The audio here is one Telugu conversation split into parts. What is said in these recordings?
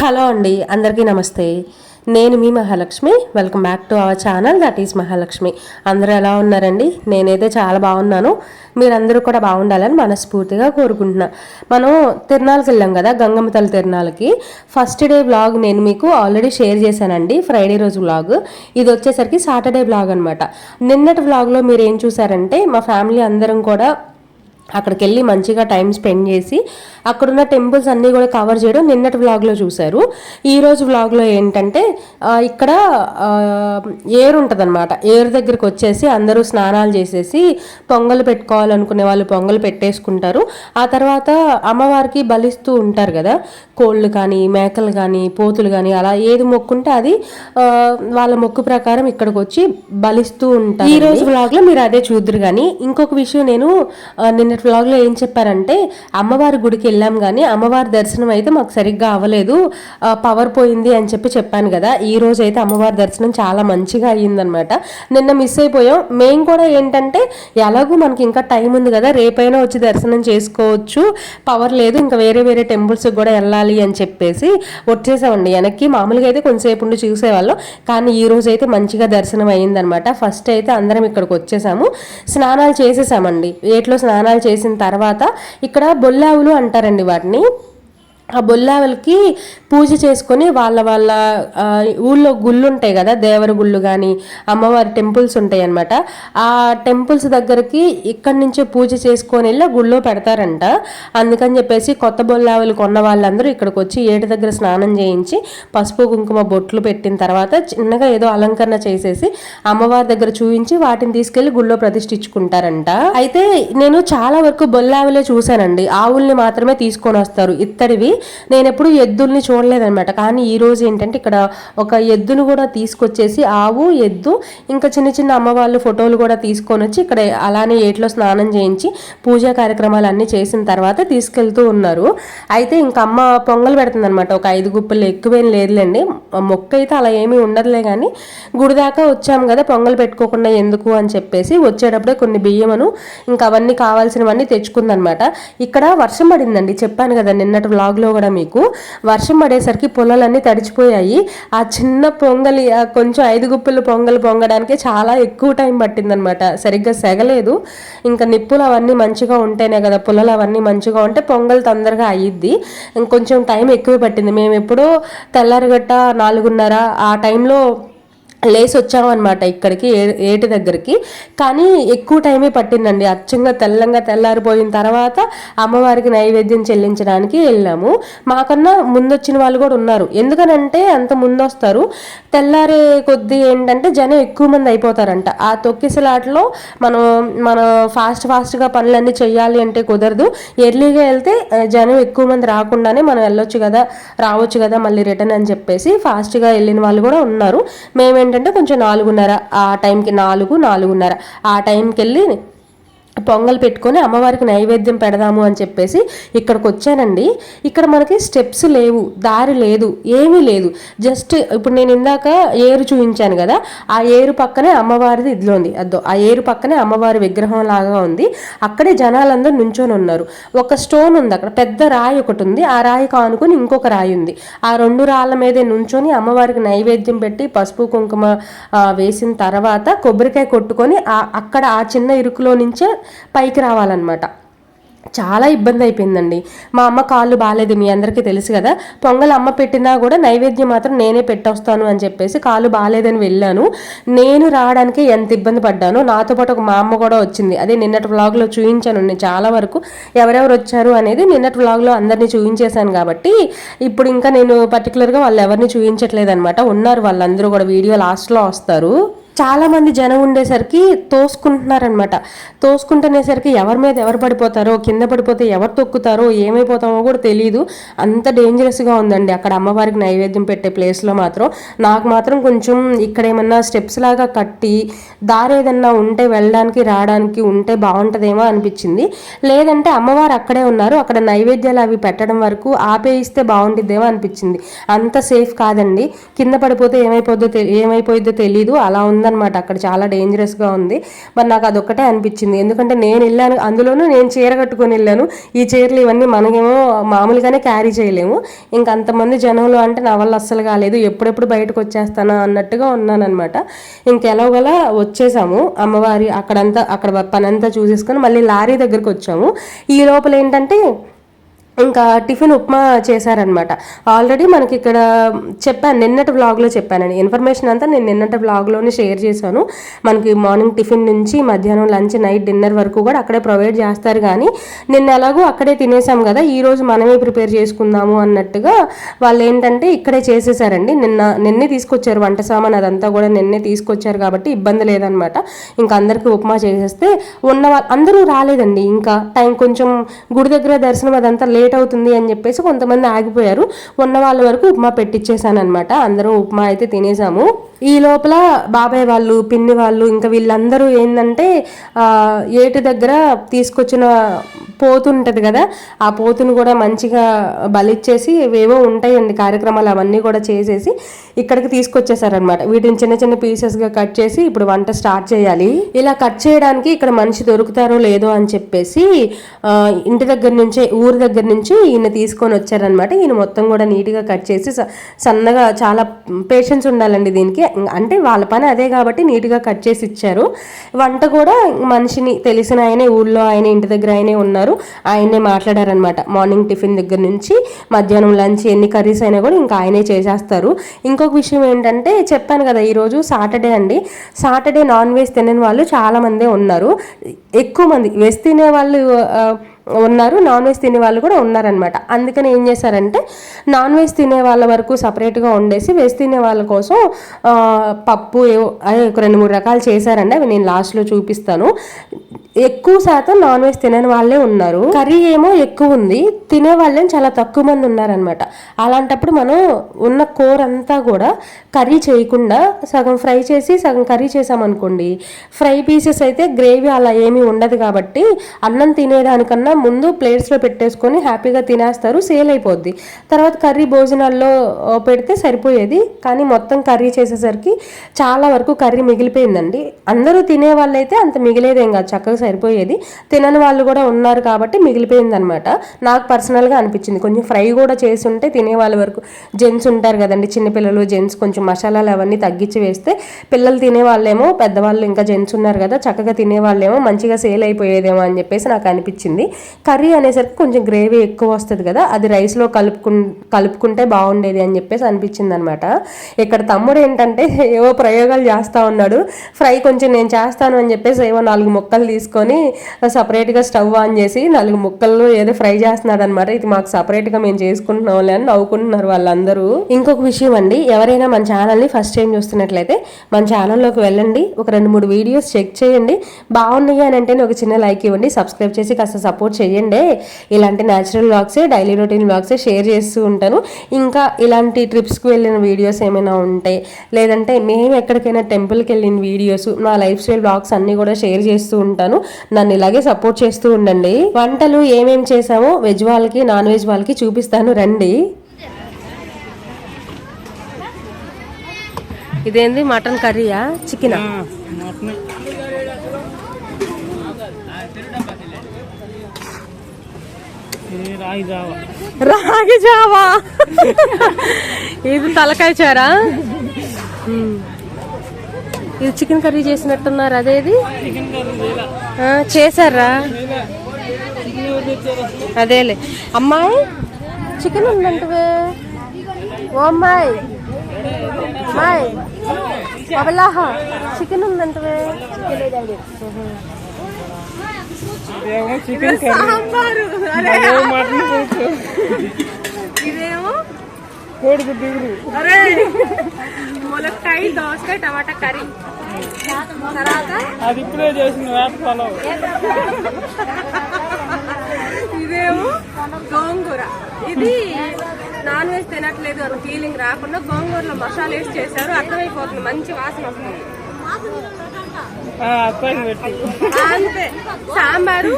హలో అండి అందరికీ నమస్తే. నేను మీ Mahalakshmi welcome back to our channel that is Mahalakshmi. అందరూ ఎలా ఉన్నారండి? నేనైతే చాలా బాగున్నాను. మీరందరూ కూడా బాగుండాలని మనస్ఫూర్తిగా కోరుకుంటున్నా. మనం తిరునాళ్ళకి వెళ్ళాం కదా గంగమ్మ తల్లి తిరునాళ్ళకి. ఫస్ట్ డే వ్లాగ్ నేను మీకు ఆల్రెడీ షేర్ చేశానండి ఫ్రైడే రోజు వ్లాగ్. ఇది వచ్చేసరికి సాటర్డే వ్లాగ్ అనమాట నిన్నటి వ్లాగ్లో మీరు ఏం చూసారంటే మా ఫ్యామిలీ అందరం కూడా అక్కడికి వెళ్ళి మంచిగా టైం స్పెండ్ చేసి అక్కడున్న టెంపుల్స్ అన్నీ కూడా కవర్ చేయడం నిన్నటి వ్లాగ్లో చూశారు. ఈరోజు వ్లాగ్లో ఏంటంటే ఇక్కడ ఏరు ఉంటుందన్నమాట. ఏరు దగ్గరికి వచ్చేసి అందరూ స్నానాలు చేసేసి పొంగలు పెట్టుకోవాలనుకునే వాళ్ళు పొంగలు పెట్టేసుకుంటారు. ఆ తర్వాత అమ్మవారికి బలిస్తూ ఉంటారు కదా కోళ్ళు కానీ మేకలు కానీ పోతులు కానీ అలా ఏది మొక్కుంటే అది వాళ్ళ మొక్కు ప్రకారం ఇక్కడికి వచ్చి బలిస్తూ ఉంటారు ఈ రోజు మీరు అదే చూద్దరు కానీ ఇంకొక విషయం నేను నిన్న నిన్నటి వ్లాగ్లో ఏం చెప్పారంటే అమ్మవారి గుడికి వెళ్ళాం కానీ అమ్మవారి దర్శనం అయితే మాకు సరిగ్గా అవ్వలేదు. పవర్ పోయింది అని చెప్పి చెప్పాను కదా. ఈ రోజు అయితే అమ్మవారి దర్శనం చాలా మంచిగా అయ్యిందనమాట. నిన్న మిస్ అయిపోయాం. మేము కూడా ఏంటంటే ఎలాగూ మనకి ఇంకా టైం ఉంది కదా. రేపైనా వచ్చి దర్శనం చేసుకోవచ్చు. పవర్ లేదు. ఇంకా వేరే వేరే టెంపుల్స్కి కూడా వెళ్ళాలి అని చెప్పేసి వచ్చేసామండి. వెనక్కి మామూలుగా అయితే కొంతసేపు ఉండి చూసేవాళ్ళం. కానీ ఈ రోజు అయితే మంచిగా దర్శనం అయ్యిందనమాట. ఫస్ట్ అయితే అందరం ఇక్కడికి వచ్చేసాము. స్నానాలు చేసేసామండి. ఏట్లో స్నానాలు చేసిన తర్వాత ఇక్కడ బొల్లావులు అంటారండి వాటిని. ఆ బొల్లావలకి పూజ చేసుకొని వాళ్ళ వాళ్ళ ఊళ్ళో గుళ్ళు ఉంటాయి కదా దేవర గుళ్ళు కానీ అమ్మవారి టెంపుల్స్ ఉంటాయి అనమాట ఆ టెంపుల్స్ దగ్గరికి ఇక్కడి నుంచే పూజ చేసుకొని వెళ్ళి గుళ్ళో పెడతారంట. అందుకని చెప్పేసి కొత్త బొల్లావలు కొన్న వాళ్ళందరూ ఇక్కడికి వచ్చి ఏటి దగ్గర స్నానం చేయించి పసుపు కుంకుమ బొట్లు పెట్టిన తర్వాత చిన్నగా ఏదో అలంకరణ చేసేసి అమ్మవారి దగ్గర చూపించి వాటిని తీసుకెళ్ళి గుళ్ళో ప్రతిష్ఠించుకుంటారంట. అయితే నేను చాలా వరకు బొల్లావలే చూశానండి. ఆవుల్ని మాత్రమే తీసుకొని వస్తారు. ఇత్తడివి నేను ఎప్పుడు ఎద్దుల్ని చూడలేదన్నమాట. కానీ ఈ రోజు ఏంటంటే ఇక్కడ ఒక ఎద్దును కూడా తీసుకొచ్చేసి ఆవు ఎద్దు ఇంకా చిన్న చిన్న అమ్మవాళ్ళు ఫోటోలు కూడా తీసుకొని వచ్చి ఇక్కడ అలానే ఏట్లో స్నానం చేయించి పూజా కార్యక్రమాలు అన్నీ చేసిన తర్వాత తీసుకెళ్తూ ఉన్నారు. అయితే ఇంకా అమ్మ పొంగల్ పెడుతుందనమాట ఒక ఐదు గుప్పలు ఎక్కువేం లేదులేండి. మొక్క అయితే అలా ఏమీ ఉండదులే కానీ గుడి దాకా వచ్చాము కదా పొంగల్ పెట్టుకోకుండా ఎందుకు అని చెప్పేసి వచ్చేటప్పుడే కొన్ని బియ్యమును ఇంకా అవన్నీ కావాల్సినవన్నీ తెచ్చుకుందనమాట ఇక్కడ వర్షం పడిందండి. చెప్పాను కదా నిన్నటి వ్లాగ్లో కూడా మీకు వర్షం పడేసరికి పొలాలన్నీ తడిచిపోయాయి. ఆ చిన్న పొంగలి కొంచెం ఐదు గుప్పలు పొంగల్ పొంగడానికి చాలా ఎక్కువ టైం పట్టిందనమాట సరిగ్గా సెగలేదు. ఇంకా నిప్పులు అవన్నీ మంచిగా ఉంటేనే కదా పొలాలు అవన్నీ మంచిగా ఉంటే పొంగల్ తొందరగా అయ్యిద్ది ఇంకొంచెం టైం ఎక్కువ పట్టింది. మేము ఎప్పుడో తెల్లారగట్ట నాలుగున్నర ఆ టైంలో లేసి వచ్చామన్నమాట ఇక్కడికి ఏ- ఏటి దగ్గరికి. కానీ ఎక్కువ టైమే పట్టిందండి. అచ్చంగా తెల్లంగా తెల్లారిపోయిన తర్వాత అమ్మవారికి నైవేద్యం చెల్లించడానికి వెళ్ళాము. మాకన్నా ముందొచ్చిన వాళ్ళు కూడా ఉన్నారు. ఎందుకనంటే అంత ముందు వస్తారు తెల్లారే కొద్దీ ఏంటంటే జనం ఎక్కువ మంది అయిపోతారంట. ఆ తొక్కిసలాటలో మనం మనం ఫాస్ట్ ఫాస్ట్గా పనులన్నీ చేయాలి అంటే కుదరదు. ఎర్లీగా వెళ్తే జనం ఎక్కువ మంది రాకుండానే మనం వెళ్ళొచ్చు కదా రావచ్చు కదా మళ్ళీ రిటర్న్ అని చెప్పేసి ఫాస్ట్గా వెళ్ళిన వాళ్ళు కూడా ఉన్నారు. ఏంటంటే కొంచెం నాలుగున్నర ఆ టైంకి నాలుగు నాలుగున్నర. ఆ టైంకి వెళ్ళి పొంగల్ పెట్టుకొని అమ్మవారికి నైవేద్యం పెడదాము అని చెప్పేసి ఇక్కడికి వచ్చానండి ఇక్కడ మనకి స్టెప్స్ లేవు దారి లేదు ఏమీ లేదు. జస్ట్ ఇప్పుడు నేను ఇందాక ఏరు చూపించాను కదా ఆ ఏరు పక్కనే అమ్మవారిది ఇదిలో ఉంది అద్దో ఆ ఏరు పక్కనే అమ్మవారి విగ్రహం లాగా ఉంది. అక్కడే జనాలందరూ నుంచొని ఉన్నారు. ఒక స్టోన్ ఉంది అక్కడ పెద్ద రాయి ఒకటి ఉంది. ఆ రాయి కానుకొని ఇంకొక రాయి ఉంది. ఆ రెండు రాళ్ళ మీదే నుంచొని అమ్మవారికి నైవేద్యం పెట్టి పసుపు కుంకుమ వేసిన తర్వాత కొబ్బరికాయ కొట్టుకొని ఆ- అక్కడ ఆ చిన్న ఇరుకులో నుంచే పైకి రావాలన్నమాట. చాలా ఇబ్బంది అయిపోయిందండి. మా అమ్మ కాళ్ళు బాగాలేదు మీ అందరికీ తెలుసు కదా. పొంగల్ అమ్మ పెట్టినా కూడా నైవేద్యం మాత్రం నేనే పెట్టొస్తాను అని చెప్పేసి కాళ్ళు బాగాలేదని వెళ్ళాను. నేను రావడానికి ఎంత ఇబ్బంది పడ్డానో నాతో పాటు ఒక మా అమ్మ కూడా వచ్చింది. అదే నిన్నటి వ్లాగ్లో చూపించాను నేను చాలా వరకు ఎవరెవరు వచ్చారు అనేది నిన్నటి వ్లాగ్లో అందరినీ చూపించేశాను కాబట్టి ఇప్పుడు ఇంకా నేను పర్టికులర్గా వాళ్ళు ఎవరిని చూపించట్లేదు అనమాట ఉన్నారు వాళ్ళందరూ కూడా వీడియో లాస్ట్లో వస్తారు. చాలామంది జనం ఉండేసరికి తోసుకుంటున్నారనమాట తోసుకుంటునేసరికి ఎవరి మీద ఎవరు పడిపోతారో కింద పడిపోతే ఎవరు తొక్కుతారో ఏమైపోతామో కూడా తెలియదు అంత డేంజరస్గా ఉందండి. అక్కడ అమ్మవారికి నైవేద్యం పెట్టే ప్లేస్లో మాత్రం. నాకు మాత్రం కొంచెం ఇక్కడ ఏమన్నా స్టెప్స్ లాగా కట్టి దారి ఏదన్నా ఉంటే వెళ్ళడానికి రావడానికి ఉంటే బాగుంటుందేమో అనిపించింది. లేదంటే అమ్మవారు అక్కడే ఉన్నారు. అక్కడ నైవేద్యాలు అవి పెట్టడం వరకు ఆపేయిస్తే బాగుంటుందేమో అనిపించింది. అంత సేఫ్ కాదండి. కింద పడిపోతే ఏమైపోద్దో ఏమైపోయిద్దో తెలియదు అలా ఉంది ఉందన్నమాట. అక్కడ చాలా డేంజరస్గా ఉంది. మరి నాకు అదొక్కటే అనిపించింది. ఎందుకంటే నేను వెళ్ళాను అందులోనూ నేను చీర కట్టుకొని వెళ్ళాను. ఈ చీరలు ఇవన్నీ మనకేమో మామూలుగానే క్యారీ చేయలేము. ఇంక అంతమంది జనంలో అంటే నా వల్ల అస్సలు కాలేదు. ఎప్పుడెప్పుడు బయటకు వచ్చేస్తానా అన్నట్టుగా ఉన్నానమాట ఇంకెలాగోలా వచ్చేసాము. అమ్మవారి అక్కడంతా అక్కడ పనంతా చూసేసుకొని మళ్ళీ లారీ దగ్గరికి వచ్చాము. ఈ లోపల ఏంటంటే ఇంకా టిఫిన్ ఉప్మా చేశారనమాట. ఆల్రెడీ మనకి ఇక్కడ చెప్పాను నిన్నటి వ్లాగ్లో చెప్పానండి ఇన్ఫర్మేషన్ అంతా నేను నిన్నటి వ్లాగ్లోనే షేర్ చేశాను. మనకి మార్నింగ్ టిఫిన్ నుంచి మధ్యాహ్నం లంచ్ నైట్ డిన్నర్ వరకు కూడా అక్కడే ప్రొవైడ్ చేస్తారు కానీ నిన్న ఎలాగో అక్కడే తినేసాం కదా ఈరోజు మనమే ప్రిపేర్ చేసుకుందాము అన్నట్టుగా వాళ్ళు ఏంటంటే ఇక్కడే చేసేసారండి. నిన్న నిన్నే తీసుకొచ్చారు వంట సామాన్ అదంతా కూడా నిన్నే తీసుకొచ్చారు కాబట్టి ఇబ్బంది లేదనమాట. ఇంకా అందరికీ ఉప్మా చేసేస్తే ఉన్న వాళ్ళు అందరూ రాలేదండి. ఇంకా టైం కొంచెం గుడి దగ్గర దర్శనం అదంతా లేట్ అవుతుంది అని చెప్పేసి కొంతమంది ఆగిపోయారు. ఉన్న వాళ్ళ వరకు ఉప్మా పెట్టించేసాను అనమాట అందరూ ఉప్మా అయితే తినేసాము. ఈ లోపల బాబాయ్ వాళ్ళు పిన్ని వాళ్ళు ఇంకా వీళ్ళందరూ ఏంటంటే ఏటి ఏటు దగ్గర తీసుకొచ్చిన పోతు ఉంటుంది కదా ఆ పోతును కూడా మంచిగా బలిచ్చేసి ఏవేవో ఉంటాయండి కార్యక్రమాలు అవన్నీ కూడా చేసేసి ఇక్కడికి తీసుకొచ్చేసారనమాట వీటిని చిన్న చిన్న పీసెస్గా కట్ చేసి ఇప్పుడు వంట స్టార్ట్ చేయాలి. ఇలా కట్ చేయడానికి ఇక్కడ మనిషి దొరుకుతారో లేదో అని చెప్పేసి ఇంటి దగ్గర నుంచే ఊరి దగ్గర నుంచి ఈయన తీసుకొని వచ్చారనమాట ఈయన మొత్తం కూడా నీట్గా కట్ చేసి స- సన్నగా చాలా పేషెన్స్ ఉండాలండి దీనికి. అంటే వాళ్ళ పని అదే కాబట్టి నీట్గా కట్ చేసి ఇచ్చారు. వంట కూడా మనిషిని తెలిసిన ఆయనే ఊళ్ళో ఆయన ఇంటి దగ్గర ఆయనే ఉన్నారు. ఆయనే మాట్లాడారనమాట మార్నింగ్ టిఫిన్ దగ్గర నుంచి మధ్యాహ్నం లంచ్ ఎన్ని కర్రీస్ అయినా కూడా ఇంకా ఆయనే చేసేస్తారు. ఇంకొక విషయం ఏంటంటే చెప్పాను కదా ఈరోజు సాటర్డే అండి. సాటర్డే నాన్ వెజ్ తినని వాళ్ళు చాలామందే ఉన్నారు. ఎక్కువ మంది వెజ్ తినే వాళ్ళు ఉన్నారు. నాన్ వెజ్ తినే వాళ్ళు కూడా ఉన్నారనమాట అందుకని ఏం చేశారంటే నాన్ వెజ్ తినే వాళ్ళ వరకు సపరేట్గా ఉండేసి వెజ్ తినే వాళ్ళ కోసం పప్పు ఏవో అదే ఒక రెండు మూడు రకాలు చేశారండి. అవి నేను లాస్ట్లో చూపిస్తాను. ఎక్కువ శాతం నాన్ వెజ్ తినని వాళ్ళే ఉన్నారు. కర్రీ ఏమో ఎక్కువ ఉంది. తినే వాళ్ళేం చాలా తక్కువ మంది ఉన్నారనమాట అలాంటప్పుడు మనం ఉన్న కూర అంతా కూడా కర్రీ చేయకుండా సగం ఫ్రై చేసి సగం కర్రీ చేసామనుకోండి ఫ్రై పీసెస్ అయితే గ్రేవీ అలా ఏమీ ఉండదు కాబట్టి అన్నం తినేదానికన్నా ముందు ప్లేట్స్లో పెట్టేసుకొని హ్యాపీగా తినేస్తారు సేల్ అయిపోద్ది. తర్వాత కర్రీ భోజనాల్లో పెడితే సరిపోయేది. కానీ మొత్తం కర్రీ చేసేసరికి చాలా వరకు కర్రీ మిగిలిపోయిందండి. అందరూ తినే వాళ్ళైతే అంత మిగిలేదేం కాదు చక్కగా సరిపోయేది. తినని వాళ్ళు కూడా ఉన్నారు కాబట్టి మిగిలిపోయింది అనమాట నాకు పర్సనల్గా అనిపించింది. కొంచెం ఫ్రై కూడా చేసి ఉంటే తినే వాళ్ళ వరకు. జెంట్స్ ఉంటారు కదండి చిన్నపిల్లలు జెంట్స్ కొంచెం మసాలాలు అవన్నీ తగ్గించి వేస్తే పిల్లలు తినే వాళ్ళేమో పెద్దవాళ్ళు ఇంకా జెంట్స్ ఉన్నారు కదా చక్కగా తినే వాళ్ళేమో మంచిగా సేల్ అయిపోయేదేమో అని చెప్పేసి నాకు అనిపించింది. కర్రీ అనేసరికి కొంచెం గ్రేవీ ఎక్కువ వస్తుంది కదా అది రైస్లో కలుపుకు కలుపుకుంటే బాగుండేది అని చెప్పేసి అనిపించింది అనమాట ఇక్కడ తమ్ముడు ఏంటంటే ఏవో ప్రయోగాలు చేస్తూ ఉన్నాడు ఫ్రై కొంచెం నేను చేస్తాను అని చెప్పేసి ఏవో నాలుగు ముక్కలు తీసుకొని సపరేట్గా స్టవ్ ఆన్ చేసి నాలుగు ముక్కలు ఏదో ఫ్రై చేస్తున్నాడు అనమాట ఇది మాకు సపరేట్గా మేము చేసుకుంటున్నాంలే అని నవ్వుకుంటున్నారు వాళ్ళందరూ. ఇంకొక విషయం అండి ఎవరైనా మన ఛానల్ని ఫస్ట్ టైం చూస్తున్నట్లయితే మన ఛానల్లోకి వెళ్ళండి ఒక రెండు మూడు వీడియోస్ చెక్ చేయండి. బాగున్నాయి అని అంటే ఒక చిన్న లైక్ ఇవ్వండి సబ్స్క్రైబ్ చేసి కాస్త సపోర్ట్ చేయండి. ఇలాంటి natural blogs daily routine blogs share చేస్తూ ఉంటాను. ఇంకా ఇలాంటి ట్రిప్స్కి వెళ్ళిన వీడియోస్ ఏమైనా ఉంటే లేదంటే మేము ఎక్కడికైనా టెంపుల్కి వెళ్ళిన వీడియోస్ నా లైఫ్ స్టైల్ బ్లాగ్స్ అన్నీ కూడా షేర్ చేస్తూ ఉంటాను. నన్ను ఇలాగే సపోర్ట్ చేస్తూ ఉండండి. వంటలు ఏమేమి చేసామో వెజ్ వాళ్ళకి నాన్ వెజ్ వాళ్ళకి చూపిస్తాను. రండి. ఇదేంది? మటన్ కర్రీయా చికెనా? రాగి జావా ఇది తలకాయ చారా. ఇది చికెన్ కర్రీ చేసినట్టున్నారు అదేది ఇది? చేశారా? అదేలే. అమ్మాయి చికెన్ ఉందంటవే. ఓ అమ్మాయి. అమ్మాయి అవలాహ చికెన్ ఇదేమో చికెన్ సాంబారు. అదేమో మటన్ పులుసు. ఇదేమో? కోడిగుడ్డు అరే. ములక్కాయ దోసకాయ టమాటా కర్రీ. తర్వాత? అది ఇప్పుడే పొలం ఇదేమో గోంగూర. ఇది నాన్ వెజ్ తినట్లేదు అని ఫీలింగ్ రాకుండా గోంగూరలో మసాలా వేసి చేశారు. అర్థమైపోతుంది. మంచి వాసన వస్తుంది. అత్తయ్య పెట్టు. అంతే. సాంబారు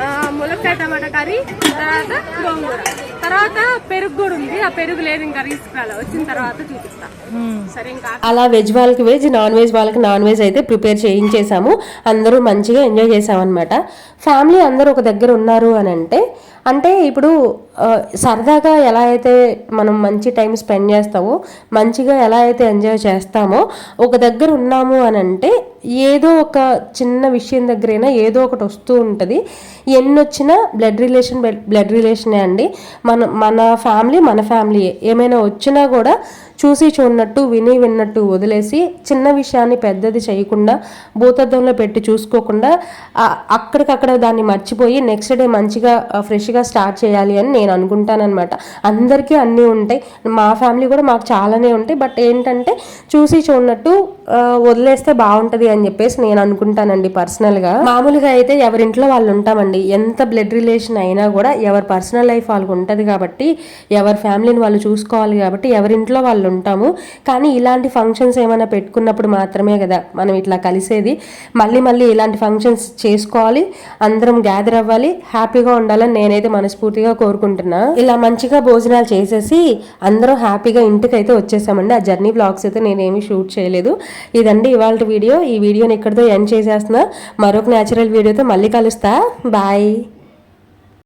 ఆ, ములక్కాయ టమాటా కర్రీ తర్వాత గోంగూర. తర్వాత పెరుగు కూడా ఉంది. ఆ పెరుగు లేదు ఇంకా తీసుకురాలి. వచ్చిన తర్వాత చూపిస్తా. సరే ఇంకా అలా వెజ్ వాళ్ళకి వెజ్ నాన్ వెజ్ వాళ్ళకి నాన్ వెజ్ అయితే ప్రిపేర్ చేయించేసాము అందరూ మంచిగా ఎంజాయ్ చేసామన్నమాట ఫ్యామిలీ అందరూ ఒక దగ్గర ఉన్నారు అని అంటే అంటే ఇప్పుడు సరదాగా ఎలా అయితే మనం మంచి టైం స్పెండ్ చేస్తామో మంచిగా ఎలా అయితే ఎంజాయ్ చేస్తామో ఒక దగ్గర ఉన్నాము అని అంటే ఏదో ఒక చిన్న విషయం దగ్గరైనా ఏదో ఒకటి వస్తూ ఉంటుంది. ఎన్ని వచ్చినా బ్లడ్ రిలేషన్ బ్లడ్ రిలేషనే అండి. మన మన ఫ్యామిలీ మన ఫ్యామిలీ ఏమైనా వచ్చినా కూడా చూసి చూడనట్టు విని విన్నట్టు వదిలేసి చిన్న విషయాన్ని పెద్దది చేయకుండా భూతద్దంలో పెట్టి చూసుకోకుండా అక్కడికక్కడ దాన్ని మర్చిపోయి నెక్స్ట్ డే మంచిగా ఫ్రెష్గా స్టార్ట్ చేయాలి అని నేను అనుకుంటానన్నమాట. అందరికీ అన్నీ ఉంటాయి. మా ఫ్యామిలీ కూడా మాకు చాలానే ఉంటాయి. బట్ ఏంటంటే చూసి చూడనట్టు వదిలేస్తే బాగుంటుంది అని చెప్పేసి నేను అనుకుంటానండి పర్సనల్గా. మామూలుగా అయితే ఎవరింట్లో వాళ్ళు ఉంటామండి. ఎంత బ్లడ్ రిలేషన్ అయినా కూడా ఎవరి పర్సనల్ లైఫ్ వాళ్ళకు ఉంటుంది కాబట్టి ఎవరి ఫ్యామిలీని వాళ్ళు చూసుకోవాలి కాబట్టి ఎవరింట్లో వాళ్ళు ఉంటాము. కానీ ఇలాంటి ఫంక్షన్స్ ఏమైనా పెట్టుకున్నప్పుడు మాత్రమే కదా మనం ఇట్లా కలిసేది. మళ్ళీ మళ్ళీ ఇలాంటి ఫంక్షన్స్ చేసుకోవాలి. అందరం గ్యాదర్ అవ్వాలి. హ్యాపీగా ఉండాలని నేనైతే మనస్ఫూర్తిగా కోరుకుంటున్నా. ఇలా మంచిగా భోజనాలు చేసేసి అందరం హ్యాపీగా ఇంటికి అయితే వచ్చేసామండి. ఆ జర్నీ బ్లాగ్స్ అయితే నేనేమి షూట్ చేయలేదు. ఇదండి ఇవాళ వీడియో. ఈ వీడియోని ఇక్కడితో ఎండ్ చేసేస్తున్నా. మరొక న్యాచురల్ వీడియోతో మళ్ళీ కలుస్తా. బాయ్